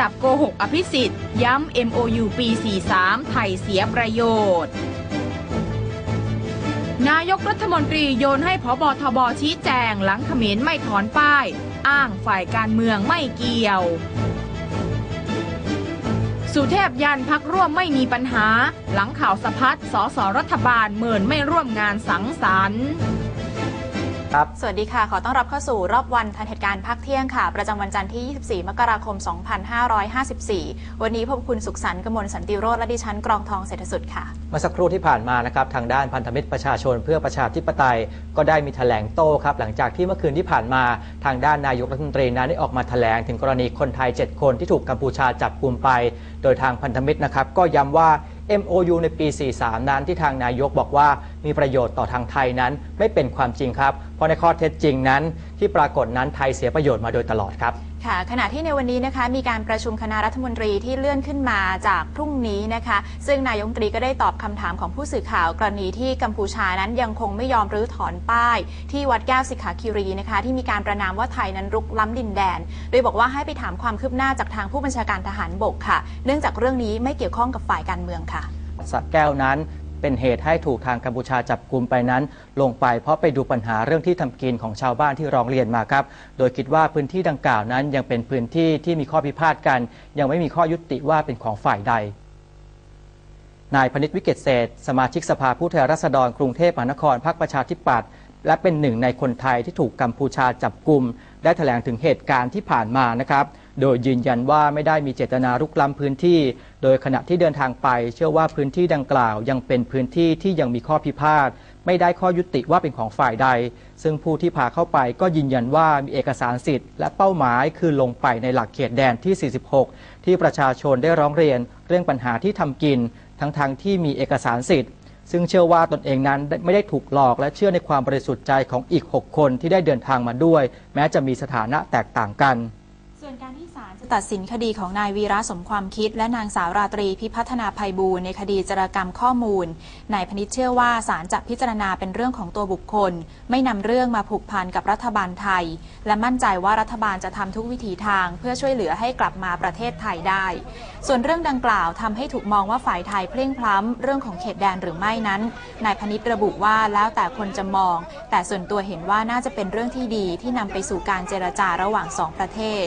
จับโกหกอภิสิทธิ์ย้ำ MOU ปี 43 ไทยเสียประโยชน์ นายกรัฐมนตรีโยนให้พบทบชี้แจงหลังเขมรไม่ถอนป้าย อ้างฝ่ายการเมืองไม่เกี่ยว สุเทพยันพักร่วมไม่มีปัญหา หลังข่าวสะพัดสสรัฐบาลเมินไม่ร่วมงานสังสรรค์ สวัสดีค่ะ ขอต้อนรับเข้าสู่รอบวันทันเหตุการณ์ภาคเที่ยงค่ะ ประจำวันจันทร์ที่ 24 มกราคม 2554 วันนี้พบคุณสุขสันต์กมลสันติโรธและดิฉันกรองทองเศรษฐสุดค่ะ เมื่อสักครู่ที่ผ่านมานะครับ ทางด้านพันธมิตรประชาชนเพื่อประชาธิปไตย ก็ได้มีแถลงโต้ครับ หลังจากที่เมื่อคืนที่ผ่านมาทางด้านนายกรัฐมนตรีนั้นได้ออกมาแถลงถึงกรณีคนไทย 7 คนที่ถูกกัมพูชาจับกลุ่มไป โดยทางพันธมิตรนะครับก็ย้ำว่า MOU ในปี 43 นั้นที่ทางนายกบอกว่า มีประโยชน์ต่อทางไทยนั้นไม่เป็นความจริงครับ เพราะในข้อเท็จจริงนั้น ที่ปรากฏนั้นไทยเสียประโยชน์มาโดยตลอดครับค่ะขณะที่ในวันนี้นะคะมีการประชุมคณะรัฐมนตรีที่เลื่อนขึ้นมาจากพรุ่งนี้นะคะ ซึ่งนายกรัฐมนตรีก็ได้ตอบคำถามของผู้สื่อข่าวกรณีที่กัมพูชานั้นยังคงไม่ยอมรื้อถอนป้าย ที่วัดแก้วสิกขาคิรีนะคะ ที่มีการประนามว่าไทยนั้นรุกล้ำดินแดน โดยบอกว่าให้ไปถามความคืบหน้าจากทางผู้บัญชาการทหารบกค่ะ เนื่องจากเรื่องนี้ไม่เกี่ยวข้องกับฝ่ายการเมืองค่ะสระแก้วนั้น เป็นเหตุให้ถูกทางกัมพูชาจับกลุ่มไปนั้น ลงไปเพราะไปดูปัญหาเรื่องที่ทำกินของชาวบ้านที่ร้องเรียนมาครับ โดยคิดว่าพื้นที่ดังกล่าวนั้นยังเป็นพื้นที่ที่มีข้อพิพาทกัน ยังไม่มีข้อยุติว่าเป็นของฝ่ายใดนายพนิษฐ์วิเกตเศษ สมาชิกสภาผู้แทนราษฎรกรุงเทพมหานครพรรคประชาธิปัตย์และเป็นหนึ่งในคนไทยที่ถูกกัมพูชาจับกลุ่ม ได้แถลงถึงเหตุการณ์ที่ผ่านมานะครับ โดยยืนยันว่าไม่ได้มีเจตนารุกล้ำพื้นที่ โดยขณะที่เดินทางไป เชื่อว่าพื้นที่ดังกล่าวยังเป็นพื้นที่ที่ยังมีข้อพิพาทไม่ได้ข้อยุติว่าเป็นของฝ่ายใด ซึ่งผู้ที่พาเข้าไปก็ยืนยันว่ามีเอกสารสิทธิ์และเป้าหมายคือลงไปในหลักเขตแดนที่ 46 ที่ประชาชนได้ร้องเรียน เรื่องปัญหาที่ทำกิน ทั้งๆทที่มีเอกสารสิทธิ์ซึ่งเชื่อว่าตนเองนั้นไม่ได้ถูกหลอกและเชื่อในความบริสุทธิ์ใจของอีก 6 คนที่ได้เดินทางมาด้วย แม้จะมีสถานะแตกต่างกัน วนการที่ศาลจะตัดสินคดีของนายวีระสมความคิด และนางสาวราตรีพิพัฒนาภัยบูลย์ในคดีจารกรรมข้อมูลนายพนิษฐ์เชื่อว่าศาลจะพิจารณาเป็นเรื่องของตัวบุคคล ไม่นำเรื่องมาผูกพันกับรัฐบาลไทย และมั่นใจว่ารัฐบาลจะทำทุกวิถีทาง เพื่อช่วยเหลือให้กลับมาประเทศไทยได้ ส่วนเรื่องดังกล่าวทำให้ถูกมองว่าฝ่ายไทยเพล่งพล้ำเรื่องของเขตแดนหรือไม่นั้นนายพนิษฐ์ระบุว่าแล้วแต่คนจะมอง แต่ส่วนตัวเห็นว่าน่าจะเป็นเรื่องที่ดีที่นำไปสู่การเจรจาระหว่างสองประเทศ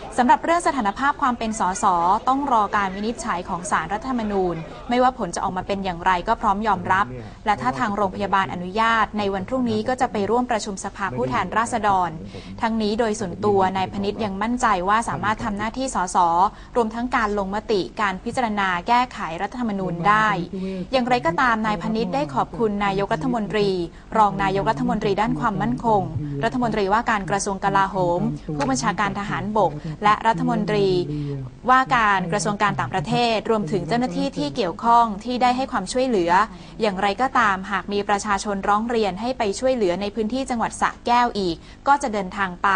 สำหรับเรื่องสถานภาพความเป็นสสต้องรอการวินิจฉัยของศาลรัฐธรรมนูญ ไม่ว่าผลจะออกมาเป็นอย่างไรก็พร้อมยอมรับ และถ้าทางโรงพยาบาลอนุญาต ในวันพรุ่งนี้ก็จะไปร่วมประชุมสภาผู้แทนราษฎร ทั้งนี้โดยส่วนตัวนายพนิษฐ์ยังมั่นใจว่าสามารถทำหน้าที่สสรวมทั้งการลงมติการพิจารณาแก้ไขรัฐธรรมนูญได้ อย่างไรก็ตามนายพนิษฐ์ได้ขอบคุณนายกรัฐมนตรี รองนายกรัฐมนตรีด้านความมั่นคง รัฐมนตรีว่าการกระทรวงกลาโหม ผู้บัญชาการทหารบกและรัฐมนตรีว่าการกระทรวงการต่างประเทศ รวมถึงเจ้าหน้าที่ที่เกี่ยวข้องที่ได้ให้ความช่วยเหลือ อย่างไรก็ตามหากมีประชาชนร้องเรียนให้ไปช่วยเหลือในพื้นที่จังหวัดสระแก้วอีก ก็จะเดินทางไป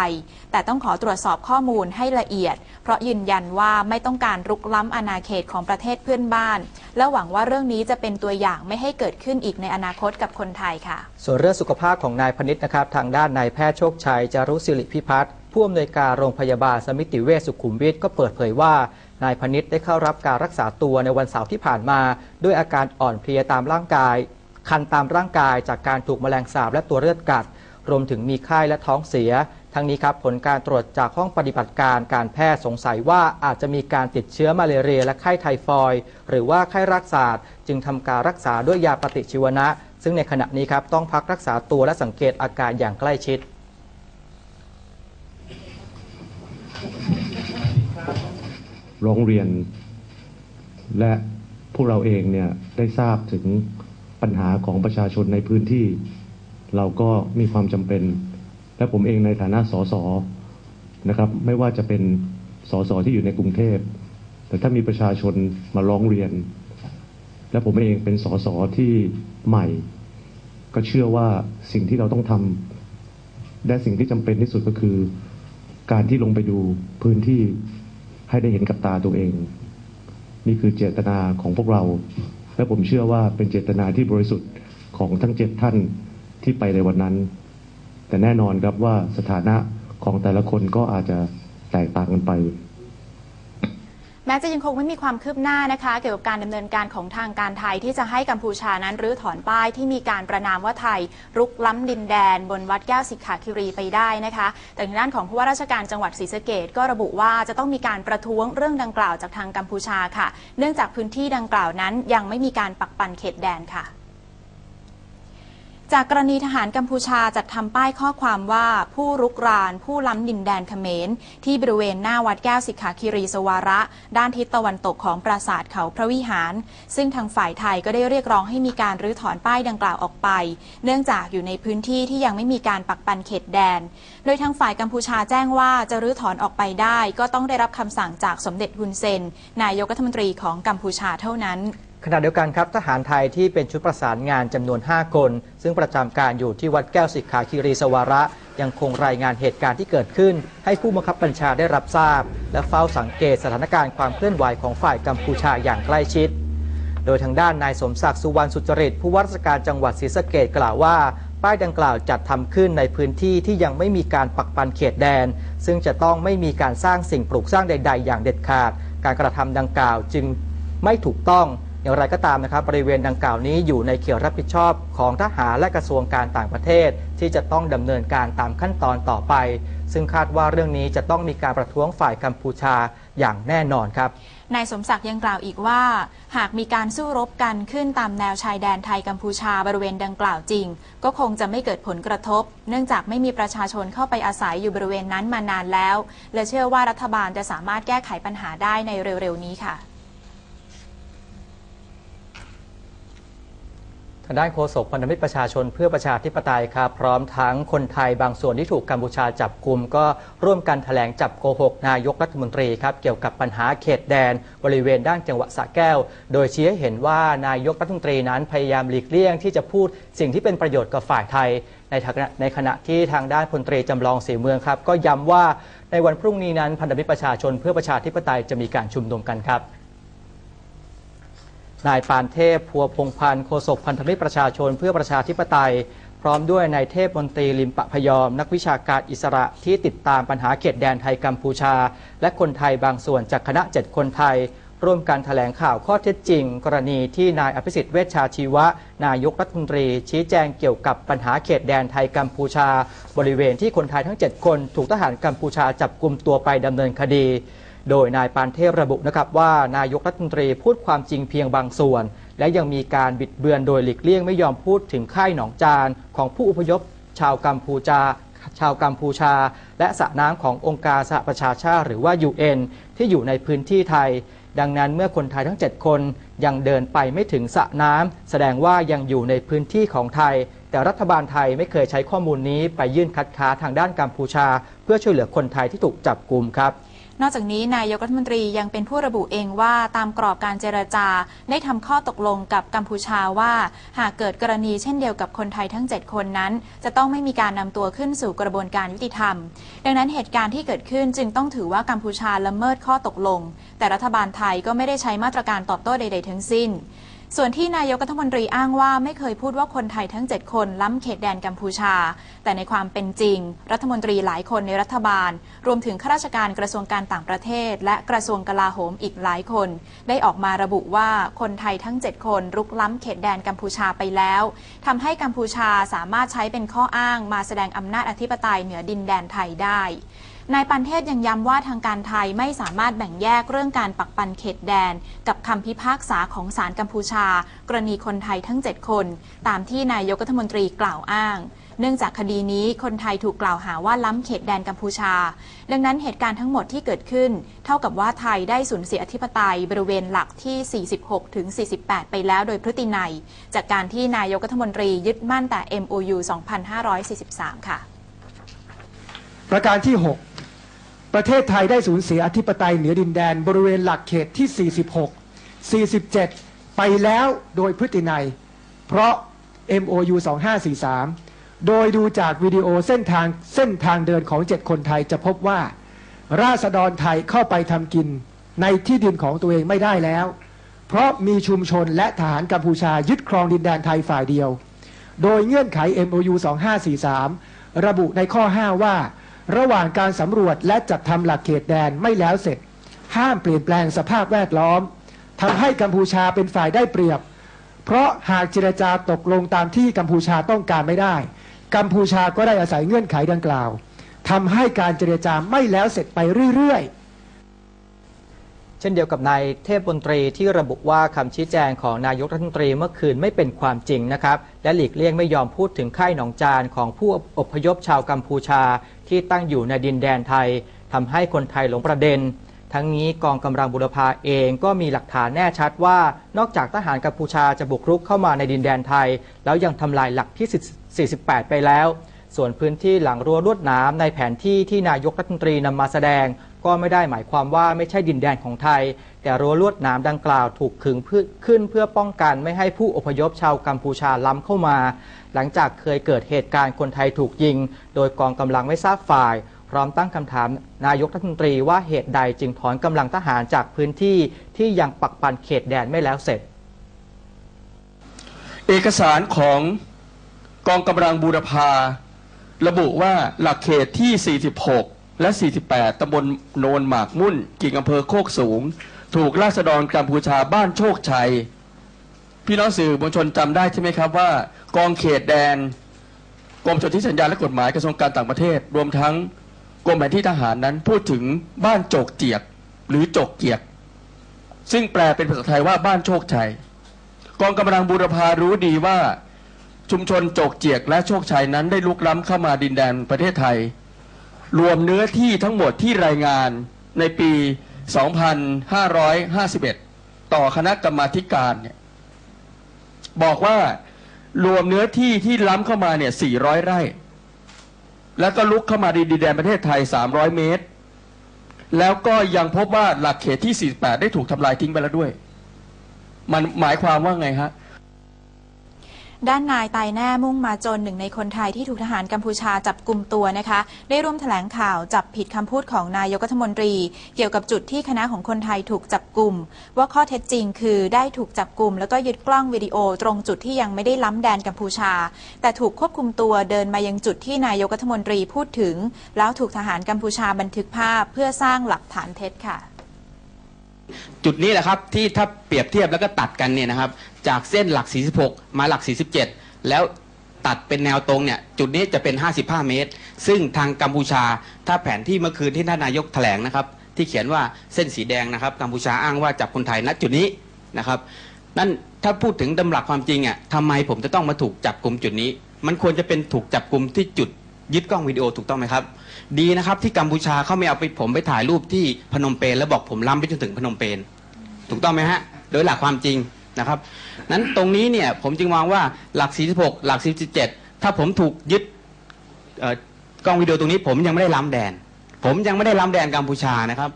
แต่ต้องขอตรวจสอบข้อมูลให้ละเอียด เพราะยืนยันว่าไม่ต้องการรุกล้ำอาณาเขตของประเทศเพื่อนบ้าน และหวังว่าเรื่องนี้จะเป็นตัวอย่างไม่ให้เกิดขึ้นอีกในอนาคตกับคนไทยค่ะ ส่วนเรื่องสุขภาพของนายพนิษฐ์นะครับทางด้านนายแพทย์โชคชัยจารุศิริพิพัฒน์ ผู้อำนวยการโรงพยาบาลสมิติเวชสุขุมวิทก็เปิดเผยว่านายพนิษฐ์ได้เข้ารับการรักษาตัวในวันเสาร์ที่ผ่านมา ด้วยอาการอ่อนเพลียตามร่างกาย คันตามร่างกายจากการถูกแมลงสาบและตัวเลือดกัด รวมถึงมีไข้และท้องเสีย ทั้งนี้ครับผลการตรวจจากห้องปฏิบัติการการแพทย์สงสัยว่าอาจจะมีการติดเชื้อมาเลเรียและไข้ไทฟอยหรือว่าไข้รักษาจึงทำการรักษาด้วยยาปฏิชีวนะ ซึ่งในขณะนี้ครับต้องพักรักษาตัวและสังเกตอาการอย่างใกล้ชิด ร้องเรียน และพวกเราเองเนี่ยได้ทราบถึงปัญหาของประชาชนในพื้นที่ เราก็มีความจำเป็น และผมเองในฐานะสสนะครับ ไม่ว่าจะเป็นสสที่อยู่ในกรุงเทพ แต่ถ้ามีประชาชนมาร้องเรียน และผมเองเป็นสสที่ใหม่ ก็เชื่อว่าสิ่งที่เราต้องทำและสิ่งที่จำเป็นที่สุดก็คือ การที่ลงไปดูพื้นที่ ให้ได้เห็นกับตาตัวเอง นี่คือเจตนาของพวกเรา และผมเชื่อว่าเป็นเจตนาที่บริสุทธิ์ของทั้งเจ็ดท่านที่ไปในวันนั้น แต่แน่นอนครับว่าสถานะของแต่ละคนก็อาจจะแตกต่างกันไป แม้จะยังคงไม่มีความคืบหน้านะคะ เกี่ยวกับการดำเนินการของทางการไทยที่จะให้กัมพูชานั้นรื้อถอนป้ายที่มีการประนามว่าไทยรุกล้ำดินแดน บนวัดแก้วสิกขาคิรีไปได้นะคะ แต่ทางด้านของผู้ว่าราชการจังหวัดศรีสะเกดก็ระบุว่าจะต้องมีการประท้วงเรื่องดังกล่าวจากทางกัมพูชาค่ะ เนื่องจากพื้นที่ดังกล่าวนั้นยังไม่มีการปักปันเขตแดนค่ะ จากกรณีทหารกัมพูชาจัดทำป้ายข้อความว่าผู้รุกราน ผู้ล้ำดินแดนเขมร ที่บริเวณหน้าวัดแก้วสิกขาคิรีสวาระ ด้านทิศตะวันตกของปราสาทเขาพระวิหาร ซึ่งทางฝ่ายไทยก็ได้เรียกร้องให้มีการรื้อถอนป้ายดังกล่าวออกไป เนื่องจากอยู่ในพื้นที่ที่ยังไม่มีการปักปันเขตแดน โดยทางฝ่ายกัมพูชาแจ้งว่าจะรื้อถอนออกไปได้ ก็ต้องได้รับคำสั่งจากสมเด็จฮุนเซนนายกรัฐมนตรีของกัมพูชาเท่านั้น ขณะเดียวกันครับทหารไทยที่เป็นชุดประสานงานจำนวน 5 คน ซึ่งประจำการอยู่ที่วัดแก้วสิกขาคีรีสวาระ ยังคงรายงานเหตุการณ์ที่เกิดขึ้น ให้ผู้บังคับบัญชาได้รับทราบ และเฝ้าสังเกตสถานการณ์ความเคลื่อนไหวของฝ่ายกัมพูชาอย่างใกล้ชิด โดยทางด้านนายสมศักดิ์สุวรรณสุจริตผู้ว่าราชการจังหวัดศรีสะเกดกล่าวว่าป้ายดังกล่าวจัดทำขึ้นในพื้นที่ที่ยังไม่มีการปักปันเขตแดน ซึ่งจะต้องไม่มีการสร้างสิ่งปลูกสร้างใด ๆ อย่างเด็ดขาด การกระทำดังกล่าวจึงไม่ถูกต้อง อย่างไรก็ตามนะครับบริเวณดังกล่าวนี้อยู่ในเขตรับผิดชอบของทหารและกระทรวงการต่างประเทศ ที่จะต้องดำเนินการตามขั้นตอนต่อไป ซึ่งคาดว่าเรื่องนี้จะต้องมีการประท้วงฝ่ายกัมพูชาอย่างแน่นอนครับนายสมศักดิ์ยังกล่าวอีกว่า หากมีการสู้รบกันขึ้นตามแนวชายแดนไทยกัมพูชาบริเวณดังกล่าวจริง ก็คงจะไม่เกิดผลกระทบ เนื่องจากไม่มีประชาชนเข้าไปอาศัยอยู่บริเวณนั้นมานานแล้ว และเชื่อว่ารัฐบาลจะสามารถแก้ไขปัญหาได้ในเร็วๆนี้ค่ะ ทางด้านโฆษกพันธมิตรประชาชนเพื่อประชาธิปไตยครับพร้อมทั้งคนไทยบางส่วนที่ถูกกัมพูชาจับกลุ่มก็ร่วมกันแถลงจับโกหกนายกรัฐมนตรีครับเกี่ยวกับปัญหาเขตแดน บริเวณด้านจังหวัดสระแก้ว โดยชี้ให้เห็นว่านายกรัฐมนตรีนั้นพยายามหลีกเลี่ยงที่จะพูดสิ่งที่เป็นประโยชน์กับฝ่ายไทย ในขณะในขณะที่ทางด้านพลตรีจำลองศรีเมืองครับ ก็ย้ำว่าในวันพรุ่งนี้นั้นพันธมิตรประชาชนเพื่อประชาธิปไตยจะมีการชุมนุมกันครับ นายปานเทพพัวพงพันธ์โฆษกพันธมิตรประชาชนเพื่อประชาธิปไตย พร้อมด้วยนายเทพมนตรีลิมปะพยอม นักวิชาการอิสระที่ติดตามปัญหาเขตแดนไทยกัมพูชา และคนไทยบางส่วนจากคณะ 7 คนไทย ร่วมกันแถลงข่าวข้อเท็จจริง กรณีที่นายอภิสิทธิ์เวชชาชีวะ นายกรัฐมนตรี ชี้แจงเกี่ยวกับปัญหาเขตแดนไทยกัมพูชา บริเวณที่คนไทยทั้ง 7 คน ถูกทหารกัมพูชาจับกลุ่มตัวไปดำเนินคดี โดยนายปานเทพระบุนะครับว่านายกรัฐมนตรีพูดความจริงเพียงบางส่วน และยังมีการบิดเบือนโดยหลีกเลี่ยงไม่ยอมพูดถึงค่ายหนองจานของผู้อพยพชาวกัมพูชาชาวกัมพูชา และสระน้ำขององค์การสหประชาชาติหรือว่า UN ที่อยู่ในพื้นที่ไทย ดังนั้นเมื่อคนไทยทั้ง 7 คนยังเดินไปไม่ถึงสระน้ำแสดงว่ายังอยู่ในพื้นที่ของไทย แต่รัฐบาลไทยไม่เคยใช้ข้อมูลนี้ไปยื่นคัดค้านทางด้านกัมพูชา เพื่อช่วยเหลือคนไทยที่ถูกจับกลุ่มครับ นอกจากนี้นายกรัฐมนตรียังเป็นผู้ระบุเองว่าตามกรอบการเจรจาได้ทำข้อตกลงกับกัมพูชาว่า หากเกิดกรณีเช่นเดียวกับคนไทยทั้ง 7 คนนั้น จะต้องไม่มีการนำตัวขึ้นสู่กระบวนการยุติธรรม ดังนั้นเหตุการณ์ที่เกิดขึ้นจึงต้องถือว่ากัมพูชาละเมิดข้อตกลง แต่รัฐบาลไทยก็ไม่ได้ใช้มาตรการตอบโต้ใด ๆ ทั้งสิ้น ส่วนที่นายกรัฐมนตรีอ้างว่าไม่เคยพูดว่าคนไทยทั้ง 7 คนล้ำเขตแดนกัมพูชา แต่ในความเป็นจริง รัฐมนตรีหลายคนในรัฐบาล รวมถึงข้าราชการกระทรวงการต่างประเทศ และกระทรวงกลาโหมอีกหลายคน ได้ออกมาระบุว่าคนไทยทั้ง 7 คนรุกล้ำเขตแดนกัมพูชาไปแล้วทำให้กัมพูชาสามารถใช้เป็นข้ออ้างมาแสดงอำนาจอธิปไตยเหนือดินแดนไทยได้ นายปันเทศยังย้ำว่าทางการไทยไม่สามารถแบ่งแยกเรื่องการปักปันเขตแดน กับคำพิพากษาของศาลกัมพูชา กรณีคนไทยทั้ง 7 คน ตามที่นายกรัฐมนตรีกล่าวอ้าง เนื่องจากคดีนี้คนไทยถูกกล่าวหาว่าล้ำเขตแดนกัมพูชา ดังนั้นเหตุการณ์ทั้งหมดที่เกิดขึ้น เท่ากับว่าไทยได้สูญเสียอธิปไตยบริเวณหลักที่ 46-48 ไปแล้วโดยพฤตินัย จากการที่นายกรัฐมนตรียึดมั่นแต่ MOU 2543 ค่ะ ประการที่ 6 ประเทศไทยได้สูญเสียอธิปไตยเหนือดินแดน บริเวณหลักเขตที่ 46 47 ไปแล้วโดยพฤตินัย เพราะ MOU 2543 โดยดูจากวิดีโอเส้นทางเส้นทางเดินของ 7 คนไทยจะพบว่า ราษฎรไทยเข้าไปทำกินในที่ดินของตัวเองไม่ได้แล้ว เพราะมีชุมชนและทหารกัมพูชายึดครองดินแดนไทยฝ่ายเดียว โดยเงื่อนไข MOU 2543 ระบุในข้อ 5 ว่า ระหว่างการสำรวจและจัดทำหลักเขตแดนไม่แล้วเสร็จ ห้ามเปลี่ยนแปลงสภาพแวดล้อมทำให้กัมพูชาเป็นฝ่ายได้เปรียบ เพราะหากเจรจาตกลงตามที่กัมพูชาต้องการไม่ได้ กัมพูชาก็ได้อาศัยเงื่อนไขดังกล่าวทำให้การเจรจาไม่แล้วเสร็จไปเรื่อยๆ เช่นเดียวกับนายเทพบนตรีที่ระบุว่าคำชี้แจงของนายกรัฐมนตรีเมื่อคืนไม่เป็นความจริงนะครับ และหลีกเลี่ยงไม่ยอมพูดถึงค่ายหนองจานของผู้อพยพชาวกัมพูชา ที่ตั้งอยู่ในดินแดนไทยทำให้คนไทยหลงประเด็น ทั้งนี้กองกำลังบุรพาเองก็มีหลักฐานแน่ชัดว่า นอกจากทหารกัมพูชาจะบุกรุกเข้ามาในดินแดนไทย แล้วยังทำลายหลักที่ 48 ไปแล้วส่วนพื้นที่หลังรั้วลวดหน้ำในแผนที่ที่นายกรัฐมนตรีนำมาแสดง ก็ไม่ได้หมายความว่าไม่ใช่ดินแดนของไทย แต่รั้วลวดหน้ำดังกล่าวถูกขึงขึ้นเพื่อป้องกันไม่ให้ผู้อพยพชาวกัมพูชาล้ำเข้ามา หลังจากเคยเกิดเหตุการณ์คนไทยถูกยิง โดยกองกำลังไม่ทราบฝ่าย พร้อมตั้งคำถามนายกรัฐมนตรีว่าเหตุใดจึงถอนกำลังทหารจากพื้นที่ที่ยังปักปันเขตแดนไม่แล้วเสร็จ เอกสารของกองกำลังบูรพาระบุว่าหลักเขตที่ 46 และ 48 ตำบลโนนหมากมุ่น กิ่งอำเภอโคกสูง ถูกราษฎรกัมพูชาบ้านโชคชัย พี่น้องสื่อมวลชนจำได้ใช่ไหมครับว่า กองเขตแดนกรมสนธิสัญญาและกฎหมายกระทรวงการต่างประเทศ รวมทั้งกรมแผนที่ทหารนั้นพูดถึงบ้านโจกเจียก หรือโจกเกียก ซึ่งแปลเป็นภาษาไทยว่าบ้านโชคชัย กองกำลังบูรพารู้ดีว่าชุมชนโจกเจียกและโชคชัยนั้นได้ลุกล้ำเข้ามาดินแดนประเทศไทย รวมเนื้อที่ทั้งหมดที่รายงานในปี 2551 ต่อคณะกรรมาธิการเนี่ยบอกว่ารวมเนื้อที่ที่ล้ำเข้ามาเนี่ย 400 ไร่ แล้วก็ลุกเข้ามาในดินแดนประเทศไทย 300 เมตร แล้วก็ยังพบว่าหลักเขตที่ 48 ได้ถูกทำลายทิ้งไปแล้วด้วย มันหมายความว่าไงฮะ ด้านนายตายแน่มุ่งมาจนหนึ่งในคนไทยที่ถูกทหารกัมพูชาจับกลุ่มตัวนะคะ ได้ร่วมแถลงข่าวจับผิดคำพูดของนายกรัฐมนตรี เกี่ยวกับจุดที่คณะของคนไทยถูกจับกลุ่ม ว่าข้อเท็จจริงคือได้ถูกจับกลุ่ม แล้วก็ยึดกล้องวิดีโอตรงจุดที่ยังไม่ได้ล้ำแดนกัมพูชา แต่ถูกควบคุมตัวเดินมายังจุดที่นายกรัฐมนตรีพูดถึง แล้วถูกทหารกัมพูชาบันทึกภาพเพื่อสร้างหลักฐานเท็จค่ะ จุดนี้แหละครับที่ถ้าเปรียบเทียบแล้วก็ตัดกันเนี่ยนะครับ จากเส้นหลัก 46 มาหลัก 47 แล้วตัดเป็นแนวตรงเนี่ยจุดนี้จะเป็น 55 เมตร ซึ่งทางกัมพูชาถ้าแผนที่เมื่อคืนที่ท่านนายกแถลงนะครับ ที่เขียนว่าเส้นสีแดงนะครับกัมพูชาอ้างว่าจับคนไทยณจุดนี้นะครับนั่นถ้าพูดถึงดำหลักความจริงอะทำไมผมจะต้องมาถูกจับกลุ่มจุดนี้ มันควรจะเป็นถูกจับกลุ่มที่จุด ยึดกล้องวิดีโอถูกต้องไหมครับ ดีนะครับที่กัมพูชาเขาไม่เอาไปผมไปถ่ายรูปที่พนมเปญแล้วบอกผมล้ำไปจนถึงพนมเปญถูกต้องไหมฮะโดยหลักความจริงนะครับนั้นตรงนี้เนี่ยผมจึงมองว่าหลัก 46 หลัก 47 ถ้าผมถูกยึดกล้องวิดีโอตรงนี้ ผมยังไม่ได้ล้ำแดน ผมยังไม่ได้ล้ำแดนกัมพูชานะครับ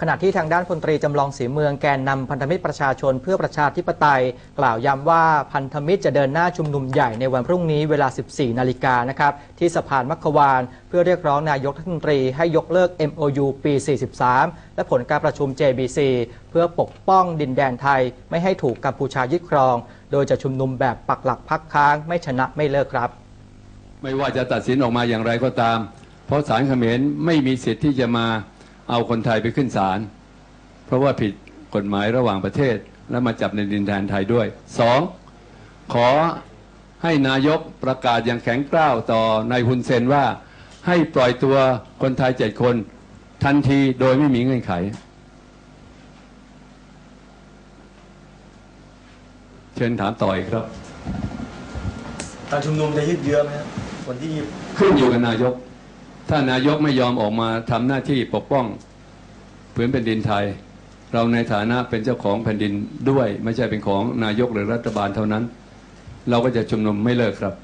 ขณะที่ทางด้านพลตรีจำลองศรีเมืองแกนนำพันธมิตรประชาชนเพื่อประชาธิปไตย กล่าวย้ำว่าพันธมิตรจะเดินหน้าชุมนุมใหญ่ในวันพรุ่งนี้เวลา 14 นาฬิกานะครับที่สะพานมัคควาน เพื่อเรียกร้องนายกรัฐมนตรีให้ยกเลิก MOU ปี 43 และผลการประชุม JBC เพื่อปกป้องดินแดนไทย ไม่ให้ถูกกัมพูชายึดครอง โดยจะชุมนุมแบบปักหลักพักค้างไม่ชนะไม่เลิกครับ ไม่ว่าจะตัดสินออกมาอย่างไรก็ตาม เพราะศาลเขมรไม่มีสิทธิ์ที่จะมา เอาคนไทยไปขึ้นศาลเพราะว่าผิดกฎหมายระหว่างประเทศ และมาจับในดินแดนไทยด้วยสองขอให้นายกประกาศอย่างแข็งกร้าวต่อนายฮุนเซนว่าให้ปล่อยตัวคนไทยเจ็ดคนทันทีโดยไม่มีเงื่อนไข เชิญถามต่ออีกครับ การชุมนุมจะยืดเยื้อไหมครับวันที่ขึ้นอยู่กับนายก ถ้านายกไม่ยอมออกมาทำหน้าที่ปกป้องผืนแผ่นดินไทย เราในฐานะเป็นเจ้าของแผ่นดินด้วย ไม่ใช่เป็นของนายกหรือรัฐบาลเท่านั้น เราก็จะชุมนุมไม่เลิกครับ